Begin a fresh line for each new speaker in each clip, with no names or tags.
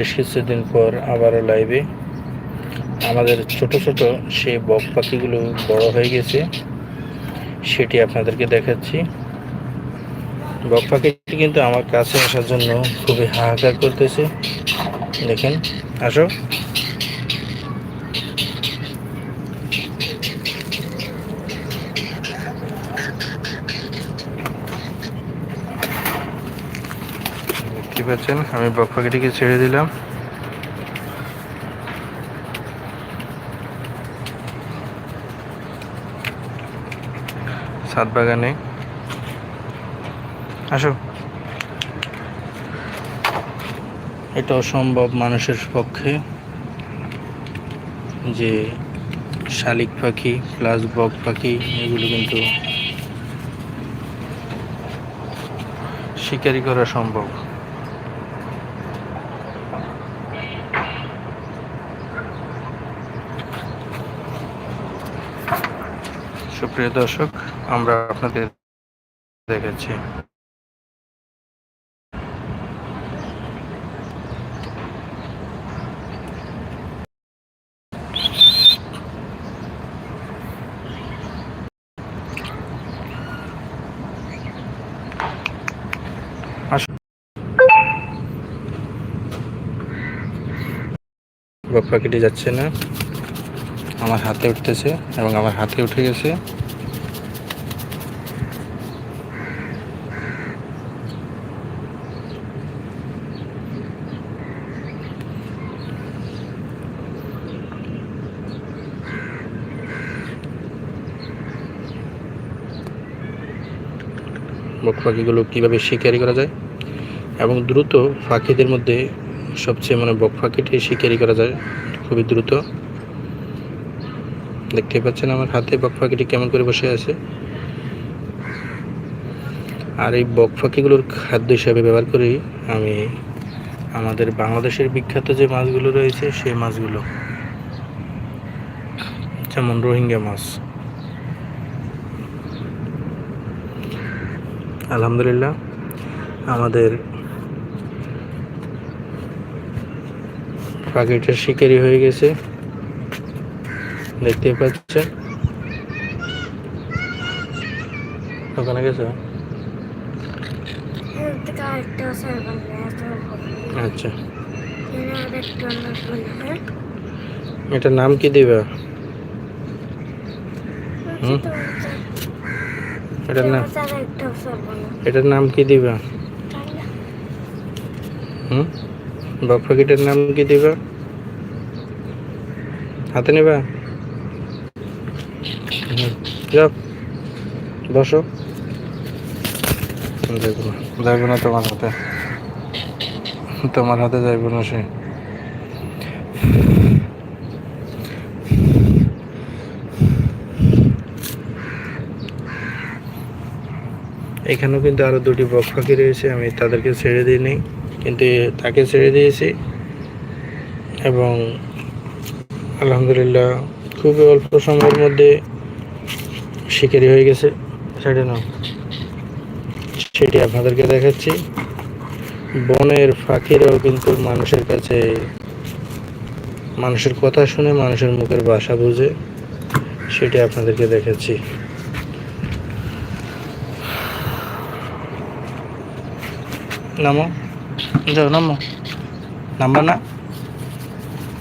বেশ কিছুদিন পর আবারও লাইভে আমাদের ছোট ছোট সেই বক পাখিগুলো বড় হয়ে গেছে। সেটি আপনাদেরকে দেখাচ্ছি। বক পাখিটি কিন্তু আমার কাছে আসার জন্য খুবই হাহাকার করতেছে। দেখেন, আসো। দেখতে পাচ্ছেন, আমি বক পাখিটিকে ছেড়ে দিলাম। ছাদ বাগানে। আসো। এটা অসম্ভব মানুষের পক্ষে যে শালিক পাখি, প্লাস বক পাখি, এগুলো কিন্তু শিকারি করা সম্ভব। সুপ্রিয় দর্শক, আমরা আপনাদের দেখেছি। বক পাখিটি যাচ্ছে না। আমার হাতে উঠতেছে এবং আমার হাতে উঠে গেছে। পাখিগুলো কীভাবে শিকারি করা যায়? এবং দ্রুত পাখিদের মধ্যে সবচেয়ে মানে বক পাখিটি শিকারি করা যায় খুবই দ্রুত। দেখতে পাচ্ছেন আমার হাতে বক পাখিটি কেমন করে বসে আছে। আর এই বক পাখিগুলোর খাদ্য হিসাবে ব্যবহার করি আমি আমাদের বাংলাদেশের বিখ্যাত যে মাছগুলো রয়েছে, সেই মাছগুলো, যেমন রোহিঙ্গা মাছ। আলহামদুলিল্লাহ, আমাদের পাখিটা শিকারি হয়ে গেছে। দেখতে পাচ্ছেন? ওখানে গেছে? আচ্ছা। এটার নাম কি দিবা? হুম? এটার নাম এটার নাম কি দিবা? হুম? বক পাখিটার নাম কি দিবা? হাতে নেবা? হুম, যাও বসো। যাইব না তোমার হাতে। তোমার হাতে যাইব না সে। এখানেও কিন্তু আরও দুটি বক পাখি রয়েছে, আমি তাদেরকে ছেড়ে দিইনি, কিন্তু তাকে ছেড়ে দিয়েছি। এবং আলহামদুলিল্লাহ, খুবই অল্প সময়ের মধ্যে শিকারি হয়ে গেছে। সেটা না, সেটি আপনাদেরকে দেখাচ্ছি। বনের পাখিরাও কিন্তু মানুষের কাছে, মানুষের কথা শুনে মানুষের মুখের বাসা বুঝে, সেটি আপনাদেরকে দেখাচ্ছি। নামো। যাও নামো। নামবা না?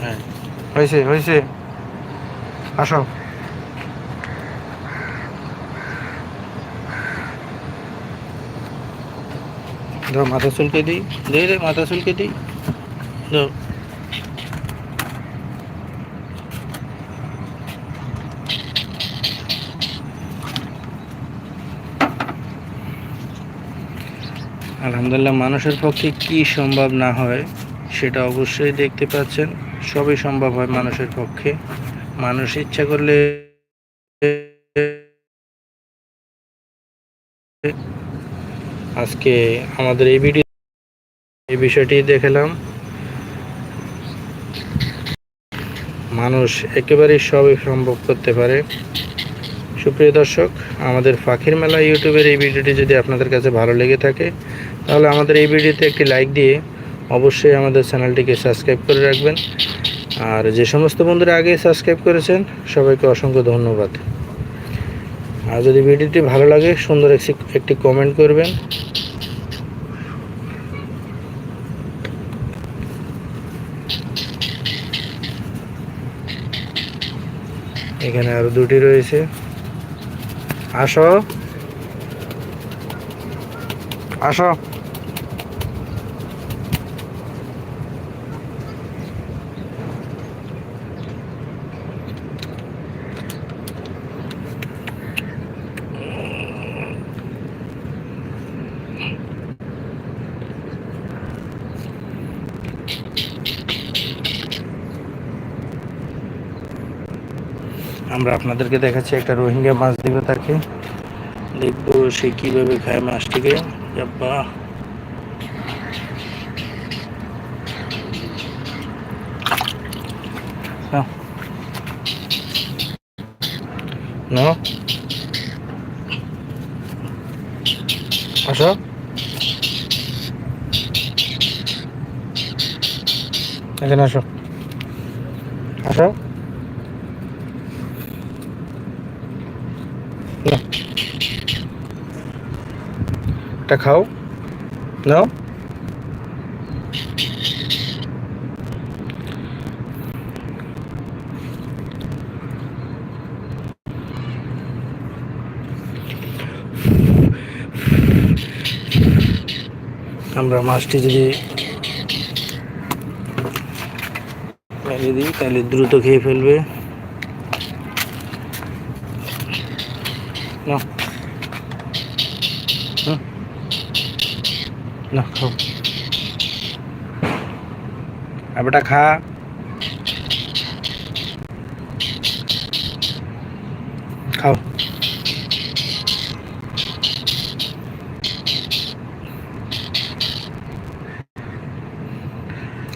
হ্যাঁ। হয়েছে হয়েছে। আসো। দাও মাথা চুলকে দিই। দে রে মাথা চুলকে দিই। দাও আলহামদুলিল্লাহ, মানুষের পক্ষে কি সম্ভব না হয় সেটা অবশ্যই দেখতে পাচ্ছেন। সবই সম্ভব হয় মানুষের পক্ষে। মানুষ ইচ্ছা করলে আজকে আমাদের এই ভিডিও এই বিষয়টি দেখালাম। মানুষ একেবারেই সবই সম্ভব করতে পারে। সুপ্রিয় দর্শক, আমাদের পাখির মেলা ইউটিউবের এই ভিডিওটি যদি আপনাদের কাছে ভালো লেগে থাকে তাহলে আমাদের এই ভিডিওতে একটি লাইক দিয়ে অবশ্যই আমাদের চ্যানেলটিকে সাবস্ক্রাইব করে রাখবেন। আর যে সমস্ত বন্ধুরা আগে সাবস্ক্রাইব করেছেন, সবাইকে অসংখ্য ধন্যবাদ। আর যদি ভিডিওটি ভালো লাগে, সুন্দর একটি- কমেন্ট করবেন। এখানে আরও দুটি রয়েছে। আসো। আসো। আমরা আপনাদেরকে দেখাচ্ছি একটা রোহিঙ্গা মাছ দিব তাকে। দেখব সে কীভাবে খায় মাছটিকে। বাবা No. আসো। এখানে আসো। আসো। এটা খাও। নাও। আমরা মাছটি যদি মেরে দিই তাহলে দ্রুত খেয়ে ফেলবে। না হুম। না খাও আর বেটা খা। খাও।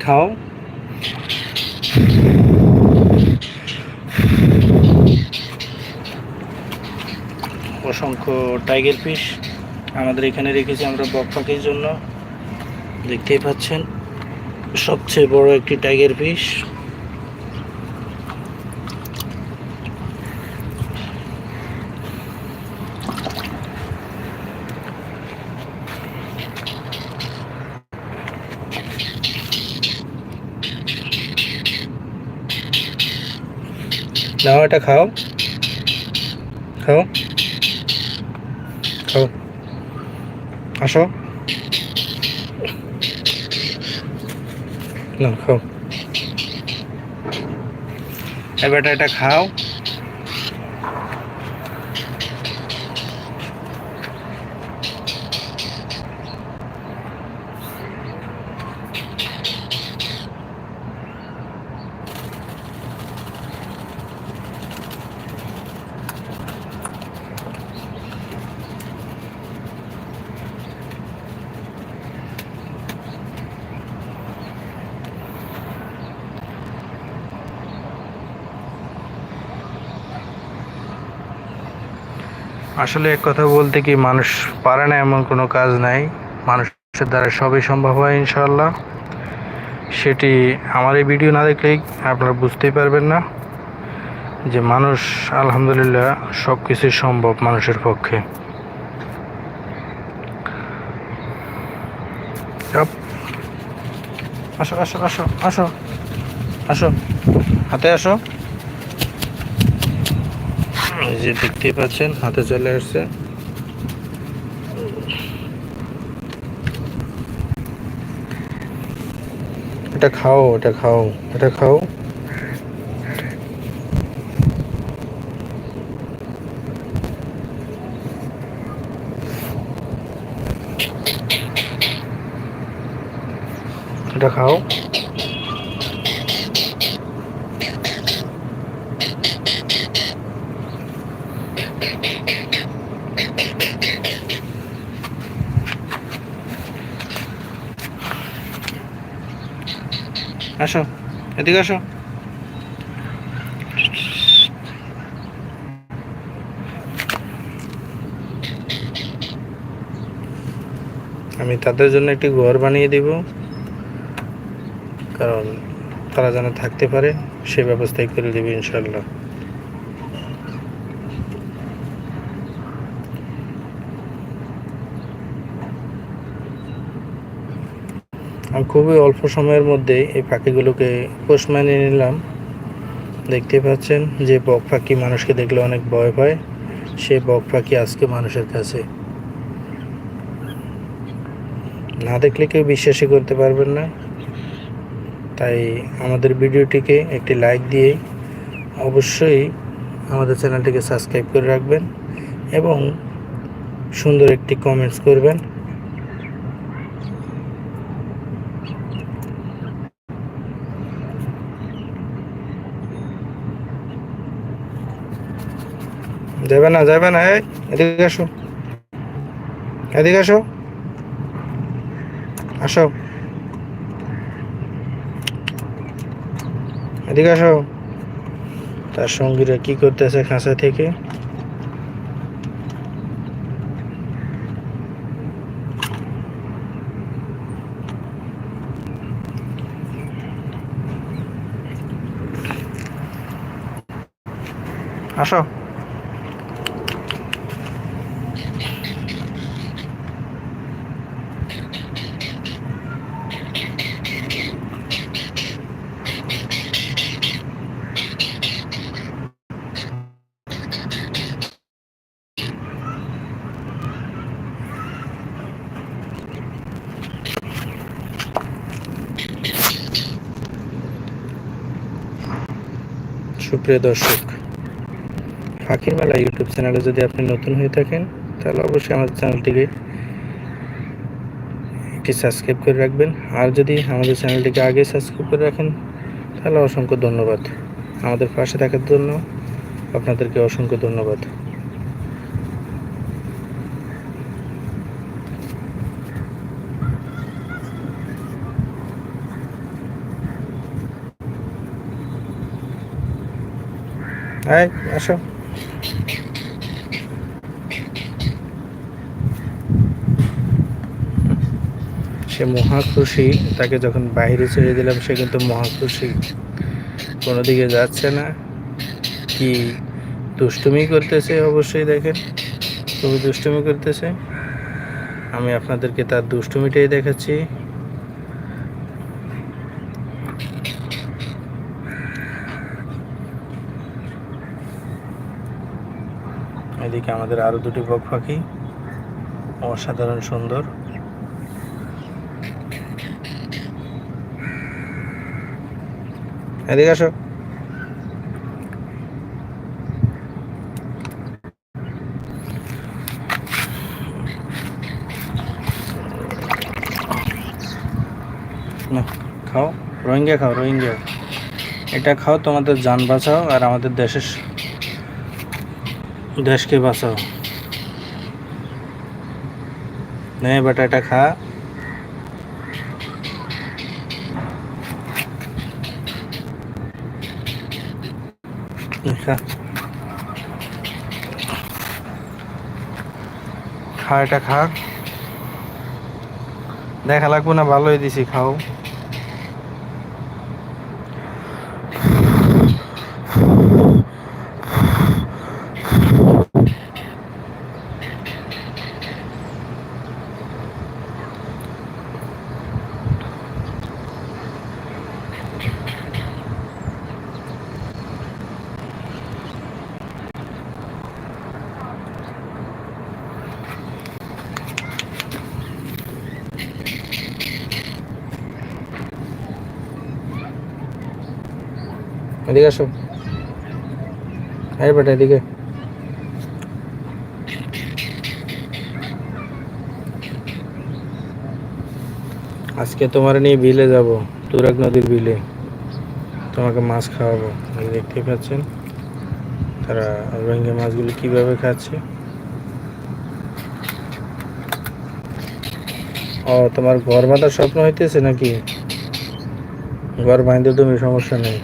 খাও। অসংখ্য টাইগার ফিশ আমাদের এখানে রেখেছি আমরা বক পাখির জন্য। দেখতেই পাচ্ছেন, সবচেয়ে বড় একটি টাইগার ফিশ নাও এটা খাও। খাও। খাও। আসো। না খাও। এবার এটা খাও। আসলে এক কথা বলতে কি, মানুষ পারে না এমন কোনো কাজ নাই। মানুষের দ্বারা সবই সম্ভব হয় ইনশাল্লাহ সেটি আমার এই ভিডিও না দেখলেই আপনারা বুঝতেই পারবেন না যে মানুষ আলহামদুলিল্লাহ সব কিছুই সম্ভব মানুষের পক্ষে. আসো আসো আসো আসো। আসো। হাতে আসো। এই যে দেখতেই পাচ্ছেন, হাতে চলে আসছে। এটা খাও এটা খাও এটা খাও। এটা খাও আসো এদিকে আসো। আমি তাদের জন্য একটি ঘর বানিয়ে দিব, কারণ তারা যেন থাকতে পারে সেই ব্যবস্থাই করে দেবে ইনশাল্লাহ খুবই অল্প সময়ের মধ্যে এই পাখিগুলোকে পোষ মানিয়ে নিলাম। দেখতে পাচ্ছেন যে বক পাখি মানুষকে দেখলে অনেক ভয় পায়। সে বক পাখি আজকে মানুষের কাছে। না দেখলে কেউ বিশ্বাসই করতে পারবেন না। তাই আমাদের ভিডিওটিকে একটি লাইক দিয়ে অবশ্যই আমাদের চ্যানেলটিকে সাবস্ক্রাইব করে রাখবেন এবং সুন্দর একটি কমেন্টস করবেন। যাবে না যাবে না, এই, এদিকে আসো। এদিকে আসো। আসো। এদিকে আসো। তার সঙ্গীরা কি করতেছে খাঁচা থেকে? আসো। সুপ্রিয় দর্শক, ফাঁকির মেলা ইউটিউব চ্যানেলে যদি আপনি নতুন হয়ে থাকেন, তাহলে অবশ্যই আমাদের চ্যানেলটিকে একটি সাবস্ক্রাইব করে রাখবেন। আর যদি আমাদের চ্যানেলটিকে আগে সাবস্ক্রাইব করে রাখেন, তাহলে অসংখ্য ধন্যবাদ। আমাদের পাশে থাকার জন্য আপনাদেরকে অসংখ্য ধন্যবাদ। এই, আসো। সে মহা খুশি, তাকে যখন বাইরে ছেড়ে দিলাম, সে কিন্তু মহা খুশি। কোনো দিকে যাচ্ছে না। কি দুষ্টুমি করতেছে অবশ্যই দেখেন। খুবই দুষ্টুমি করতেছে। আমি আপনাদেরকে তার দুষ্টুমিটাই দেখাচ্ছি। এদিকে আমাদের আরও দুটি বক পাখি। অসাধারণ সুন্দর। এদিকে আসো। খাও। রোহিঙ্গা খাও, রোহিঙ্গা। এটা খাও, তোমাদের যান বাঁচাও আর আমাদের দেশের দেশকে বাঁচাও। নে বেটা, এটা খা। খা, এটা খা। দেখা লাগবো না, ভালোই দিছি, খাও। এদিকে আসো। এই বেটা এদিকে। আজকে তোমার নিয়ে বিলে যাব, তুরাগ নদীর বিলে। তোমাকে মাছ খাওয়াবো। দেখতে পাচ্ছেন, তারা রোহিঙ্গা মাছগুলো কীভাবে খাচ্ছে। ও, তোমার ঘর বাঁধার স্বপ্ন হইতেছে নাকি? ঘর বাঁধতে তুমি, সমস্যা নেই।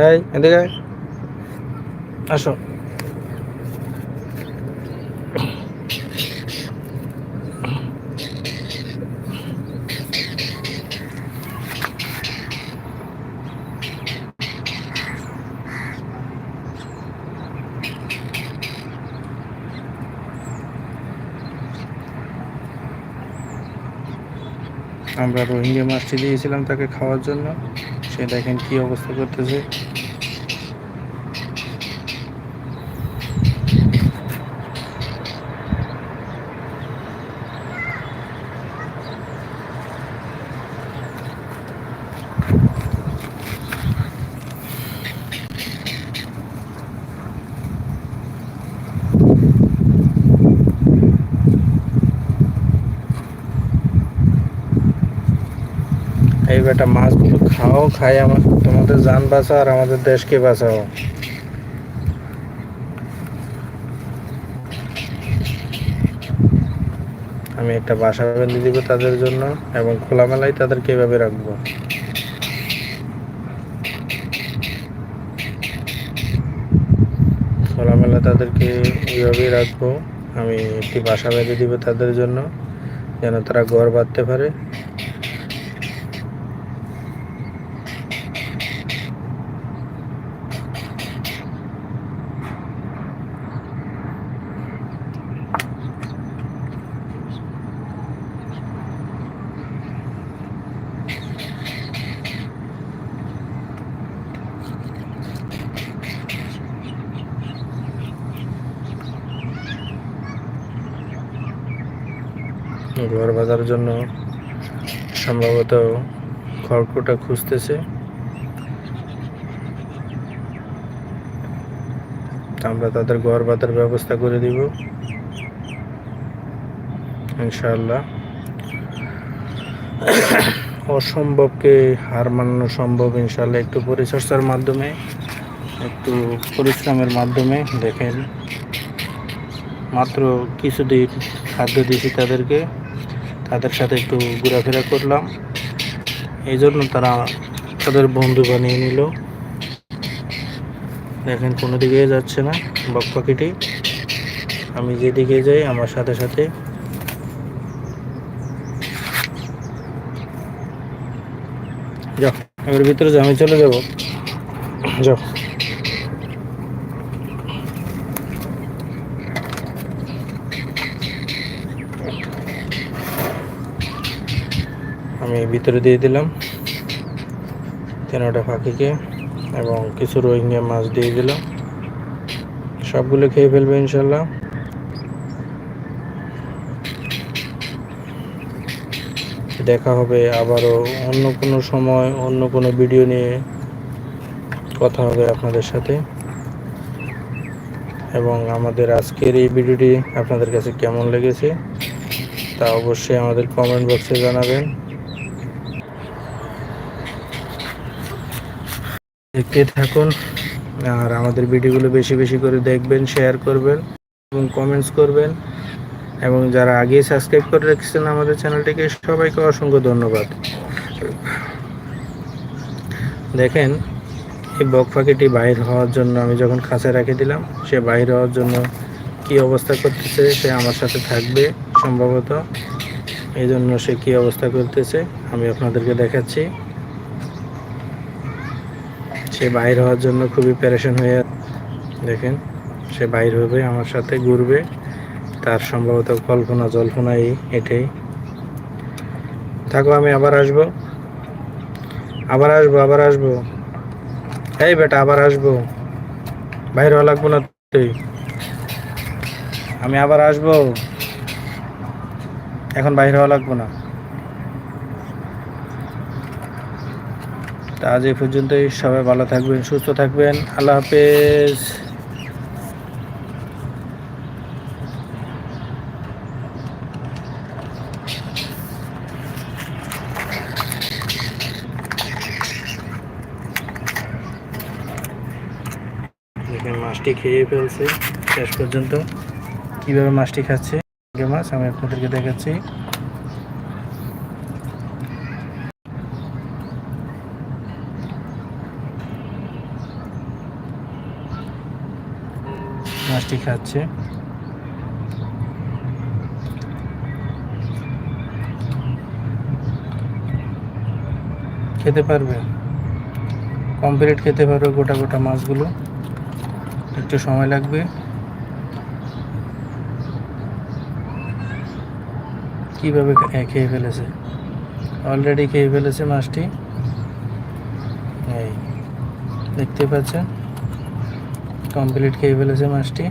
এই এদিকে আসো। আমরা রোহিঙ্গা মাছটি দিয়েছিলাম তাকে খাওয়ার জন্য। দেখেন কি অবস্থা করতেছে। এই বেটা মাছগুলো খাও, খাই আমার, তোমাদের যান বাঁচাও আর আমাদের দেশকে বাঁচাও। আমি একটা বাসা বেঁধে দিব তাদের জন্য এবং খোলামেলায় তাদেরকে এভাবে রাখব। খোলামেলা তাদেরকে এইভাবেই রাখব। আমি একটি বাসা বেঁধে দিব তাদের জন্য, যেন তারা ঘর বাঁধতে পারে। ঘর বাঁধার জন্য সম্ভবত খড়কুটা খুঁজতেছে। আমরা তাদের ঘর বাঁধার ব্যবস্থা করে দিব। ইনশাল্লাহ অসম্ভবকে হার মানানো সম্ভব ইনশাল্লাহ একটু পরিচর্যার মাধ্যমে, একটু পরিশ্রমের মাধ্যমে, দেখেন। মাত্র কিছুদিন খাদ্য দিয়েছি তাদেরকে। তাদের সাথে একটু ঘোরাফেরা করলাম। এই জন্য তারা তাদের বন্ধু বানিয়ে নিল। দেখেন, কোনো দিকে যাচ্ছে না বক পাখিটি। আমি যেদিকে যাই, আমার সাথে সাথে যাও, এবার ভিতরে আমি চলে যাব। যাও। আমি ভিতরে দিয়ে দিলাম। তেরোটা পাখিকে এবং কিছু রোহিঙ্গা মাছ দিয়ে দিলাম। সবগুলো খেয়ে ফেলবে ইনশাল্লাহ দেখা হবে আবারও অন্য কোনো সময়, অন্য কোনো ভিডিও নিয়ে। কথা হবে আপনাদের সাথে। এবং আমাদের আজকের এই ভিডিওটি আপনাদের কাছে কেমন লেগেছে তা অবশ্যই আমাদের কমেন্ট বক্সে জানাবেন। দেখতে থাকুন আর আমাদের ভিডিওগুলো বেশি বেশি করে দেখবেন শেয়ার করবেন এবং কমেন্টস করবেন। এবং যারা আগে সাবস্ক্রাইব করে রেখেছেন আমাদের চ্যানেলটিকে সবাইকে অসংখ্য ধন্যবাদ। দেখেন, এই বক পাখিটি বাইর হওয়ার জন্য আমি যখন খাঁচায় রেখে দিলাম, সে বাইর হওয়ার জন্য কি অবস্থা করতেছে, সে আমার সাথে থাকবে সম্ভবত। এই জন্য সে কি অবস্থা করতেছে, আমি আপনাদেরকে দেখাচ্ছি। সে বাইর হওয়ার জন্য খুবই প্যারেশন হয়ে দেখেন, সে বাইর হবে, আমার সাথে ঘুরবে। তার সম্ভবত কল্পনা, জল্পনা এই, এটাই। থাকো, আমি আবার আসব। আবার আসব আবার আসব। এই বেটা, আবার আসব। বাইর হওয়া লাগবো না তুই। আমি আবার আসব। এখন বাইর হওয়া লাগবো না। তা আজ এই পর্যন্তই। সবাই ভালো থাকবেন সুস্থ থাকবেন। আল্লাহ হাফেজ। মাছটি খেয়ে ফেলছে। শেষ পর্যন্ত। কীভাবে মাছটি খাচ্ছে? মাছ আমি আপনাদেরকে দেখাচ্ছি। মাছটি খাচ্ছে। খেতে পারবে? কমপ্লিট খেতে পারবে গোটা গোটা মাছগুলো। একটু সময় লাগবে। কীভাবে খেয়ে ফেলেছে? অলরেডি খেয়ে ফেলেছে মাছটি। এই, দেখতে পাচ্ছেন? কমপ্লিট খেয়ে ফেলেছে মাছটি